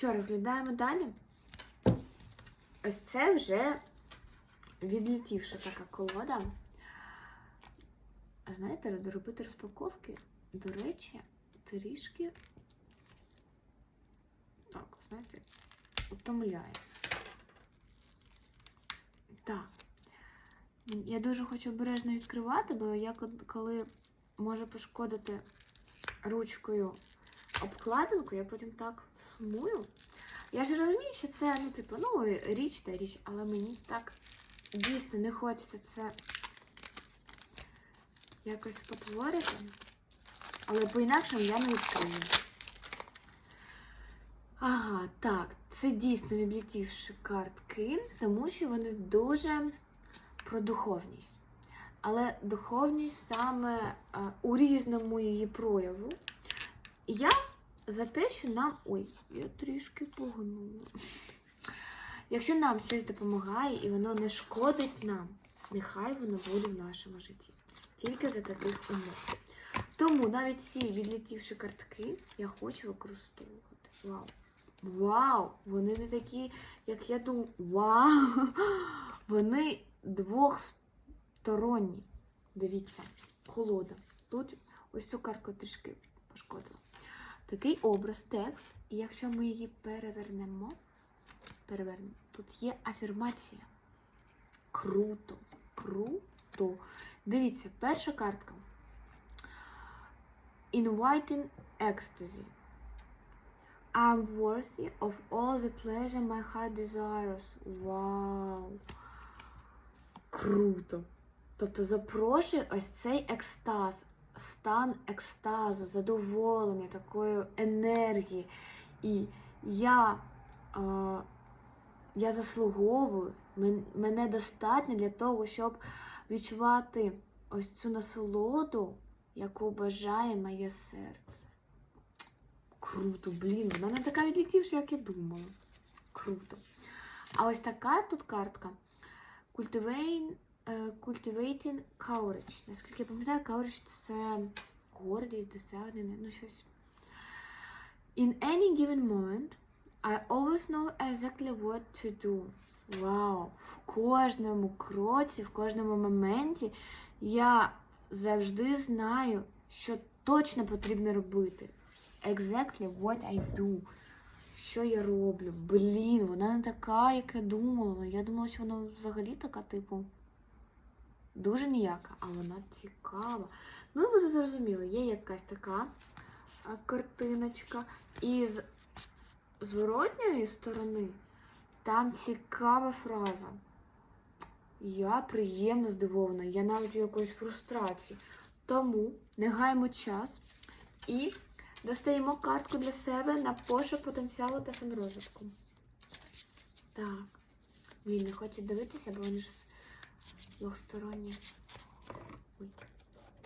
Що, розглядаємо далі? Ось це вже відлетівша така колода. А знаєте, робити розпаковки, до речі, трішки, так, знаєте, утомляє. Так. Я дуже хочу обережно відкривати, бо я коли можу пошкодити ручкою обкладинку, я потім так сумую. Я ж розумію, що це, ну, типу, ну, річ та річ, але мені так дійсно не хочеться це якось потворити. Але по-інакшому я не відкрию. Ага, так, це дійсно відлетівші картки, тому що вони дуже про духовність. Але духовність саме а, у різному її прояву. І я за те, що нам. Ой, я трішки погнула. Якщо нам щось допомагає і воно не шкодить нам, нехай воно буде в нашому житті. Тільки за таких умов. Тому навіть ці відлетівші картки я хочу використовувати. Вау! Вау! Вони не такі, як я думаю. Вау! Вони двохсторонні. Дивіться, колода. Тут ось цю картку трішки пошкодила. Такий образ, текст, і якщо ми її перевернемо, перевернемо, тут є афірмація. Круто, круто. Дивіться, перша картка. Inviting ecstasy. I'm worthy of all the pleasure my heart desires. Вау! Круто! Тобто запрошує ось цей екстаз, стан екстазу, задоволення, такої енергії. І я, е, я заслуговую, мене достатньо для того, щоб відчувати ось цю насолоду, яку бажає моє серце. Круто, блін, вона не така відлетівша, як я думала. Круто. А ось така тут картка. Cultivating, е, cultivating courage. Наскільки я пам'ятаю, courage це гордість, досягнення, ну щось. In any given moment, I always know exactly what to do. Вау! В кожному кроці, в кожному моменті я завжди знаю, що точно потрібно робити. Exactly what I do. Що я роблю? Блін, вона не така, як я думала. Я думала, що вона взагалі така, типу, дуже ніяка, а вона цікава. Ну, ви зрозуміли, є якась така картиночка. І з зворотньої сторони там цікава фраза. Я приємно здивована, я навіть у якоїсь фрустрації. Тому не гаймо час і достаємо картку для себе на пошук потенціалу та саморозвитку. Так. Блін, не хочу дивитися, бо вони ж двохсторонні. Ой.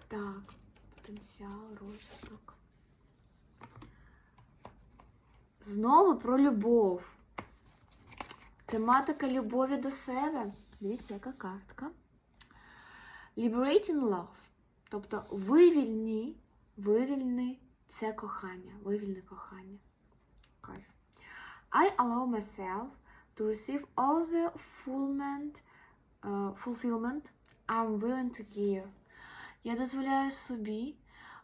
Так, потенціал, розвиток. Знову про любов. Тематика любові до себе. Дивіться, яка картка. Liberating love. Тобто вивільні, вивільни це кохання, вивільни кохання. Кайф. I allow myself to receive all the fulfillment, uh, fulfillment I'm willing to give. Я дозволяю собі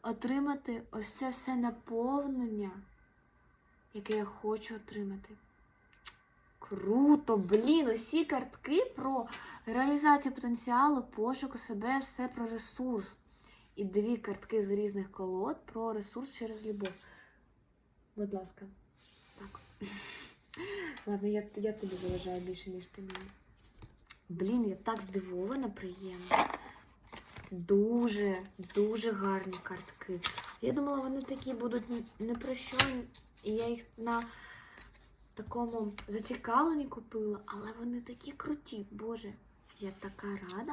отримати ось це все наповнення, яке я хочу отримати. Круто, блін, усі картки про реалізацію потенціалу, пошуку себе, все про ресурс. І дві картки з різних колод про ресурс через любов. Будь ласка. Так. Ладно, я, я тобі заважаю більше, ніж ти мені. Блін, я так здивована, приємно. Дуже, дуже гарні картки. Я думала, вони такі будуть не про що, і я їх на такому зацікавленні купила, але вони такі круті. Боже, я така рада.